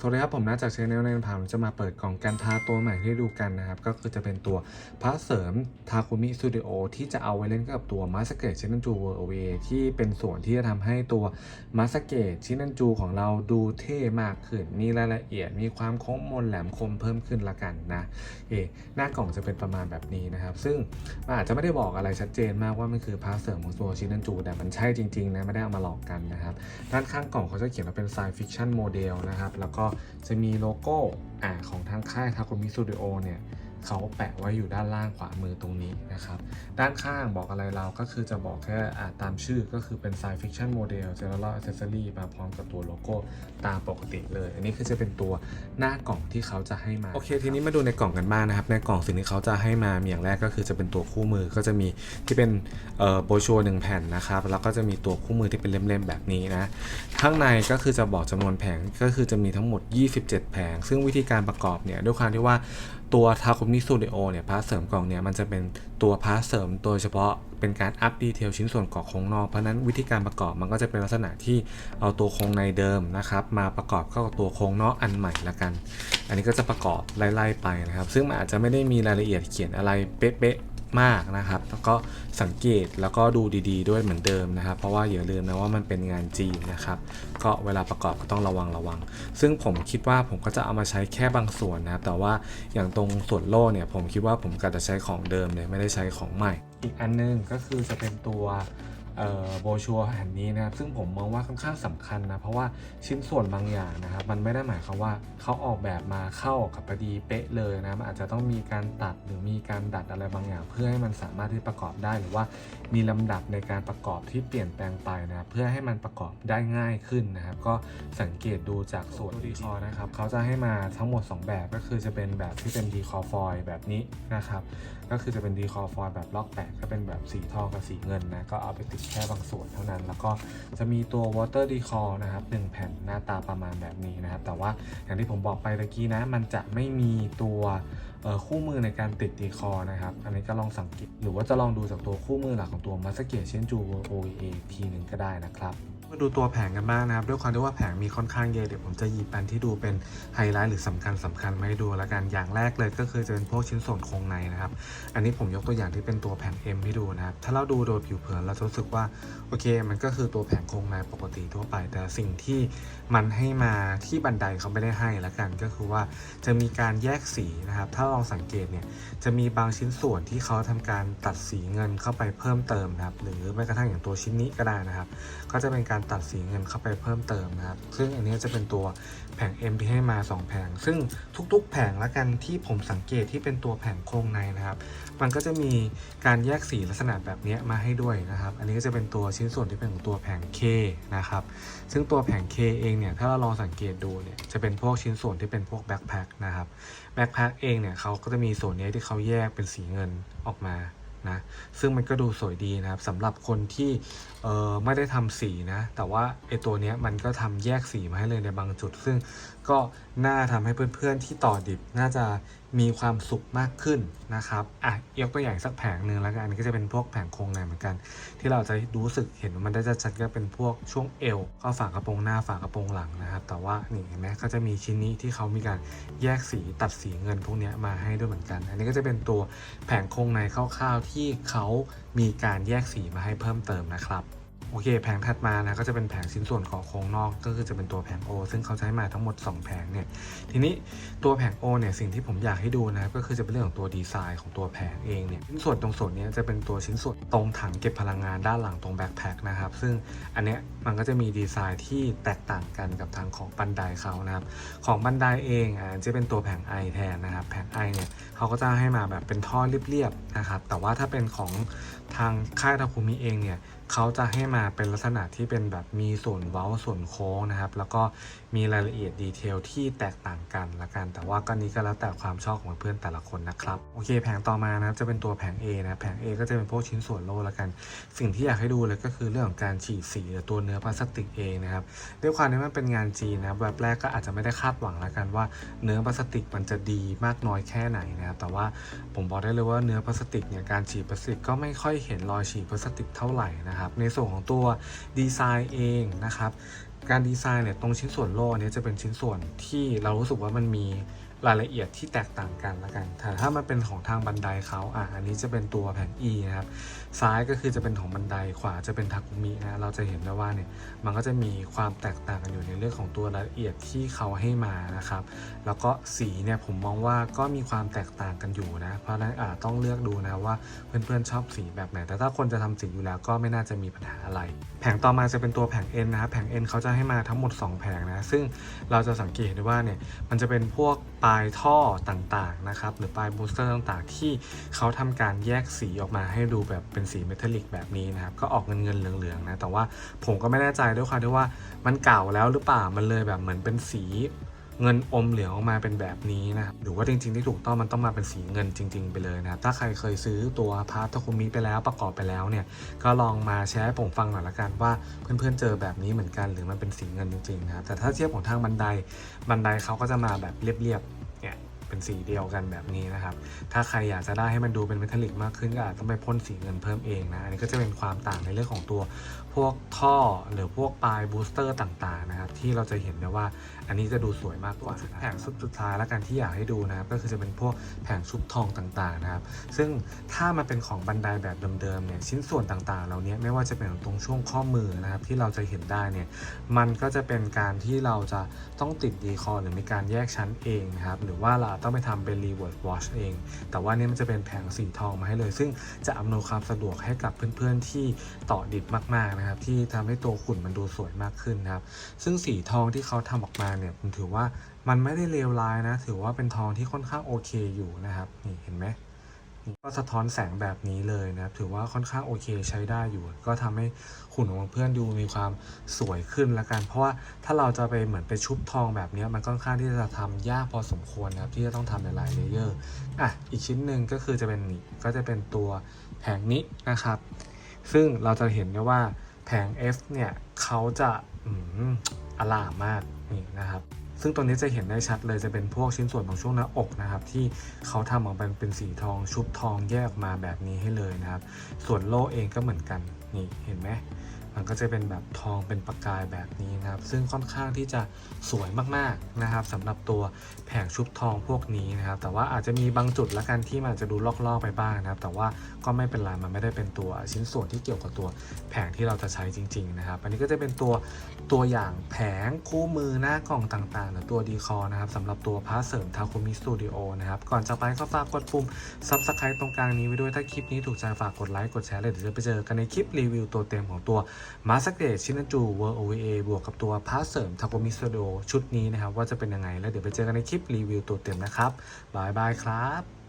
สวัสดีครับผมนะจากชแนลในพามจะมาเปิดกล่องกันทาตัวใหม่ให้ดูกันนะครับ ก็คือจะเป็นตัวพระเสริมทาคุมิสตูดิโอที่จะเอาไว้เล่นกับตัวมาสเกตชินันจูเวอร์เวที่เป็นส่วนที่จะทำให้ตัวมาสเกตชินันจูของเราดูเท่มากขึ้น มีรายละเอียดมีความคมมนแหลมคมเพิ่มขึ้นละกันนะเอหน้ากล่องจะเป็นประมาณแบบนี้นะครับ ซึ่งมันอาจจะไม่ได้บอกอะไรชัดเจนมากว่ามันคือพระเสริมของตัวชินันจูแต่มันใช่จริงๆนะไม่ได้เอามาหลอกกันนะครับด้านข้างกล่องเขาจะเขียนว่าเป็น Science Fiction Model นะครับแล้วก็จะมีโลโก้อของทางค่ายทาคุมิสตูดิโอเนี่ย เขาแปะไว้อยู่ด้านล่างขวามือตรงนี้นะครับ ด้านข้างบอกอะไรเราก็คือจะบอกแค่ตามชื่อก็คือเป็น Science Fiction Model General Accessory มาพร้อมกับตัวโลโก้ตามปกติเลย อันนี้คือจะเป็นตัวหน้ากล่องที่เขาจะให้มา โอเค ทีนี้มาดูในกล่องกันบ้างนะครับ ในกล่องสิ่งที่เขาจะให้มาอย่างแรกก็คือจะเป็นตัวคู่มือก็จะมีที่เป็นโบชัวหนึ่งแผ่นนะครับ แล้วก็จะมีตัวคู่มือที่เป็นเล่มๆแบบนี้นะข้างในก็คือจะบอกจำนวนแผงก็คือจะมีทั้งหมด 27 แผง ซึ่งวิธีการประกอบเนี่ยด้วยความที่ว่าตัวทาคุมิสตูดิโอเนี่ยพาร์ทเสริมกล่องเนี่ยมันจะเป็นตัวพาร์ทเสริมโดยเฉพาะเป็นการอัพดีเทลชิ้นส่วนกล่องโครงนอกเพราะฉะนั้นวิธีการประกอบมันก็จะเป็นลักษณะที่เอาตัวโครงในเดิมนะครับ มาประกอบเข้ากับตัวโครงนอกอันใหม่ละกัน อันนี้ก็จะประกอบไล่ๆไปนะครับ ซึ่งมันอาจจะไม่ได้มีรายละเอียดเขียนอะไรเป๊ะๆ มากนะครับ แล้วก็สังเกตแล้วก็ดูดีๆด้วยเหมือนเดิมนะครับ เพราะว่าอย่าลืมนะว่ามันเป็นงานจีนนะครับ ก็เวลาประกอบก็ต้องระวังระวัง ซึ่งผมคิดว่าผมก็จะเอามาใช้แค่บางส่วนนะครับ แต่ว่าอย่างตรงส่วนโล่เนี่ยผมคิดว่าผมก็จะใช้ของเดิมเลยไม่ได้ใช้ของใหม่ อีกอันนึงก็คือจะเป็นตัว โบชัวแผ่นนี้นะครับซึ่งผมมองว่าค่อนข้างสำคัญนะเพราะว่าชิ้นส่วนบางอย่างนะครับมันไม่ได้หมายความว่าเขาออกแบบมาเข้ากับพอดีเป๊ะเลยนะมันอาจจะต้องมีการตัดหรือมีการดัดอะไรบางอย่าง เพื่อให้มันสามารถที่ประกอบได้หรือว่ามีลำดับในการประกอบที่เปลี่ยนแปลงไปนะเพื่อให้มันประกอบได้ง่ายขึ้นนะครับก็สังเกตดูจากส่วนดีคอนะครับเขาจะให้มาทั้งหมด 2 แบบก็คือจะเป็นแบบที่เป็นดีคอฟอยแบบนี้นะครับก็คือจะเป็นดีคอฟอยแบบล็อกแปะก็เป็นแบบสีทองกับสีเงินนะก็เอาไปติดแค่บางส่วนเท่านั้น แล้วก็จะมีตัว water decor นะครับหนึ่งแผ่นหน้าตาประมาณแบบนี้นะครับ แต่ว่าอย่างที่ผมบอกไปตะกี้นะ มันจะไม่มีตัวคู่มือในการติดดีคอนะครับ อันนี้ก็ลองสังเกตหรือว่าจะลองดูจากตัวคู่มือหลักของตัว m a s เก e เช่นจู OEA ทีหนึ่งก็ได้นะครับ มาดูตัวแผงกันบ้างนะครับ ด้วยความที่ว่าแผงมีค่อนข้างเยอะเดี๋ยวผมจะหยิบอันที่ดูเป็นไฮไลท์หรือสำคัญสำคัญมาให้ดูแล้วกันอย่างแรกเลยก็คือจะเป็นพวกชิ้นส่วนโครงในนะครับ อันนี้ผมยกตัวอย่างที่เป็นตัวแผง M ให้ดูนะครับ ถ้าเราดูโดยผิวเผินเราจะรู้สึกว่าโอเค มันก็คือตัวแผงโครงในปกติทั่วไป แต่สิ่งที่มันให้มาที่บันไดเขาไม่ได้ให้ละกันก็คือว่าจะมีการแยกสีนะครับ ถ้าลองสังเกตเนี่ยจะมีบางชิ้นส่วนที่เขาทำการตัดสีเงินเข้าไปเพิ่มเติมนะครับหรือแม้กระทั่งอย่างตัวชิ้นนี้ก็ได้นะครับ ก็จะเป็นการการตัดสีเงินเข้าไปเพิ่มเติมนะครับ ซึ่งอันนี้จะเป็นตัวแผง M ที่ให้มา 2 แผง ซึ่งทุกๆ แผงละกันที่ผมสังเกตที่เป็นตัวแผงโครงในนะครับ มันก็จะมีการแยกสีลักษณะแบบนี้มาให้ด้วยนะครับ อันนี้ก็จะเป็นตัวชิ้นส่วนที่เป็นของตัวแผง K นะครับ ซึ่งตัวแผง K เองเนี่ย ถ้าเราลองสังเกตดูเนี่ย จะเป็นพวกชิ้นส่วนที่เป็นพวกแบ็คแพคนะครับ แบ็คแพคเองเนี่ยเขาก็จะมีส่วนนี้ที่เขาแยกเป็นสีเงินออกมา นะซึ่งมันก็ดูสวยดีนะครับสำหรับคนที่เออไม่ได้ทำสีนะ แต่ว่าไอตัวเนี้ยมันก็ทำแยกสีมาให้เลยในบางจุด ซึ่ง ก็น่าทำให้เพื่อนๆที่ต่อดิบน่าจะมีความสุขมากขึ้นนะครับอะยกตัวอย่างสักแผงหนึ่งแล้วกันอันนี้ก็จะเป็นพวกแผงโครงในเหมือนกัน ที่เราจะรู้สึกเห็นว่ามันได้จะชัดก็เป็นพวกช่วงเอวก็ฝากระโปรงหน้าฝากระโปรงหลังนะครับ แต่ว่านี่เห็นไหมก็จะมีชิ้นนี้ที่เขามีการแยกสีตัดสีเงินพวกนี้มาให้ด้วยเหมือนกัน อันนี้ก็จะเป็นตัวแผงโครงในคร่าวๆที่เขามีการแยกสีมาให้เพิ่มเติมนะครับ โอเค แผงถัดมานะก็จะเป็นแผงชิ้นส่วนของโครงนอกก็คือจะเป็นตัวแผง O ซึ่งเขาใช้มาทั้งหมด 2 แผงเนี่ยทีนี้ตัวแผง O เนี่ยสิ่งที่ผมอยากให้ดูนะครับก็คือจะเป็นเรื่องของตัวดีไซน์ของตัวแผงเองเนี่ยชิ้นส่วนตรงส่วนนี้จะเป็นตัวชิ้นส่วนตรงถังเก็บพลังงานด้านหลังตรงแบ็คแพคนะครับซึ่งอันเนี้ยมันก็จะมีดีไซน์ที่แตกต่างกันกับทางของบันไดเขานะครับของบันไดเองอ่าจะเป็นตัวแผง I แทนนะครับแผง I เนี่ยเขาก็จะให้มาแบบเป็นท่อเรียบๆนะครับแต่ว่าถ้าเป็นของทางค่ายทาคุมิเองเนี่ย เขาจะให้มาเป็นลักษณะที่เป็นแบบมีส่วนเว้าส่วนโค้งนะครับ แล้วก็มีรายละเอียดดีเทลที่แตกต่างกันละกัน แต่ว่าก็นี้ก็แล้วแต่ความชอบของเพื่อนแต่ละคนนะครับโอเค แผงต่อมานะจะเป็นตัวแผง A นะแผง A ก็จะเป็นพวกชิ้นส่วนโลละกัน สิ่งที่อยากให้ดูเลยก็คือเรื่องของการฉีดสีหรือตัวเนื้อพลาสติกเองนะครับด้วยความที่มันเป็นงานจีนนะแบบแรกก็อาจจะไม่ได้คาดหวังล้วกันว่าเนื้อพลาสติกมันจะดีมากน้อยแค่ไหนนะครับแต่ว่าผมบอกได้เลยว่าเนื้อพลาสติกเนี่ยการฉีดพลาสติกก็ไม่ค่อยเห็นรอยฉีดพลาสติกเท่าไหร่นะครับ ในส่วนของตัวดีไซน์เองนะครับ การดีไซน์เนี่ยตรงชิ้นส่วนโล่เนนี้จะเป็นชิ้นส่วนที่เรารู้สึกว่ามันมี รายละเอียดที่แตกต่างกันละกันแต่ถ้ามันเป็นของทางบันไดเขาอะอันนี้จะเป็นตัวแผง E นะครับ ซ้ายก็คือจะเป็นของบันได ขวาจะเป็นทาคุมินะ เราจะเห็นได้ว่าเนี่ย มันก็จะมีความแตกต่างกันอยู่ในเรื่องของตัวรายละเอียดที่เขาให้มานะครับ แล้วก็สีเนี่ยผมมองว่าก็มีความแตกต่างกันอยู่นะ เพราะนั้นอาจต้องเลือกดูนะว่าเพื่อนๆชอบสีแบบไหน แต่ถ้าคนจะทำสีอยู่แล้วก็ไม่น่าจะมีปัญหาอะไร แผงต่อมาจะเป็นตัวแผง N นะครับ แผง N เขาจะให้มาทั้งหมด 2 แผงนะ ซึ่งเราจะสังเกตได้ว่าเนี่ย มันจะเป็นพวกปลายท่อต่างๆนะครับหรือปลายบูสเตอร์ต่างๆ ที่เขาทำการแยกสีออกมาให้ดูแบบเป็นสีเมทัลลิกแบบนี้นะครับก็ออกเงินเงินๆเหลืองๆนะแต่ว่าผมก็ไม่แน่ใจด้วยความที่ว่ามันเก่าแล้วหรือเปล่ามันเลยแบบเหมือนเป็นสีเงินอมเหลืองออกมาเป็นแบบนี้นะครับหรือว่าจริง ๆ ที่ถูกต้องมันต้องมาเป็นสีเงินจริง ๆ ไปเลยนะครับถ้าใครเคยซื้อตัวพาร์ททคุมิไปแล้วประกอบไปแล้วเนี่ย ก็ลองมาแชร์ให้ผมฟังหน่อยละกันว่าเพื่อนๆเจอแบบนี้เหมือนกันหรือมันเป็นสีเงินจริงๆนะครับแต่ถ้าเทียบของทางบันไดบันไดเขาก็จะมาแบบเรียบๆ เนี่ย เป็นสีเดียวกันแบบนี้นะครับ ถ้าใครอยากจะได้ให้มันดูเป็นเมทัลลิกมากขึ้นก็อาจต้องไปพ่นสีเงินเพิ่มเองนะ อันนี้ก็จะเป็นความต่างในเรื่องของตัวพวกท่อหรือพวกปลายบูสเตอร์ต่างๆนะครับ ที่เราจะเห็นได้ว่าอันนี้จะดูสวยมากกว่าแผงสุดสุดท้ายแล้วกันที่อยากให้ดูนะครับ ก็คือจะเป็นพวกแผงชุบทองต่างๆนะครับ ซึ่งถ้ามันเป็นของบันไดแบบเดิมๆเนี่ยชิ้นส่วนต่างๆ เหล่านี้ไม่ว่าจะเป็นตรงช่วงข้อมือนะครับที่เราจะเห็นได้เนี่ยมันก็จะเป็นการที่เราจะต้องติดดีคอร์หรือมีการแยกชั้นเองนะครับหรือว่าเราต้องไปทำเป็นรีเวิร์ดวอชเอง แต่ว่านี่มันจะเป็นแผงสีทองมาให้เลย ซึ่งจะอำนวยความสะดวกให้กับเพื่อนๆที่ต่อดิบมากๆนะครับ ที่ทำให้ตัวขุ่นมันดูสวยมากขึ้นนะครับ ซึ่งสีทองที่เขาทำออกมาเนี่ยผมถือว่ามันไม่ได้เลวร้ายนะ ถือว่าเป็นทองที่ค่อนข้างโอเคอยู่นะครับ นี่เห็นไหม ก็สะท้อนแสงแบบนี้เลยนะครับถือว่าค่อนข้างโอเคใช้ได้อยู่ ก็ทำให้หุ่นของเพื่อนดูมีความสวยขึ้นละกัน เพราะว่าถ้าเราจะไปเหมือนไปชุบทองแบบนี้มันค่อนข้างที่จะทำยากพอสมควรนะครับที่จะต้องทำหลายๆเลเยอร์อะอีกชิ้นหนึ่งก็คือจะเป็นนี่ก็จะเป็นตัวแผงนี้นะครับ ซึ่งเราจะเห็นได้ว่าแผง F เนี่ยเขาจะอืมอลามมากนี่นะครับ ซึ่งตัวนี้จะเห็นได้ชัดเลยจะเป็นพวกชิ้นส่วนของช่วงหน้าอกนะครับ ที่เขาทำออกมาเป็นสีทองชุบทองแยกออกมาแบบนี้ให้เลยนะครับ ส่วนโล่เองก็เหมือนกันนี่เห็นไหม มันก็จะเป็นแบบทองเป็นประกายแบบนี้นะครับ ซึ่งค่อนข้างที่จะสวยมากๆนะครับสำหรับตัวแผงชุบทองพวกนี้นะครับ แต่ว่าอาจจะมีบางจุดละกันที่มันอาจจะดูลอกๆไปบ้างนะครับ แต่ว่าก็ไม่เป็นไรมันไม่ได้เป็นตัวชิ้นส่วนที่เกี่ยวกับตัวแผงที่เราจะใช้จริง ๆ นะครับ อันนี้ก็จะเป็นตัวตัวอย่างแผงคู่มือหน้ากล่องต่างๆหรือตัวดีคอนะครับสำหรับตัวพาร์เสริมทาคุมิสตูดิโอนะครับ ก่อนจะไปก็ฝากกดปุ่ม Subscribe ตรงกลางนี้ไว้ด้วยถ้าคลิปนี้ถูกใจฝากกดไลค์กดแชร์เลยเดี๋ยวจะไปเจอกันในคลิปรีวิวตัวเต็มของตัวมาสักเดชินจูเวอร์โอเอบวกกับตัวพาร์เสริมทาคุมิสตูดิโอชุดนี้นะครับว่าจะเป็นยังไง แล้วเดี๋ยวไปเจอกันในคลิปรีวิวตัวเต็มนะครับบายบายครับ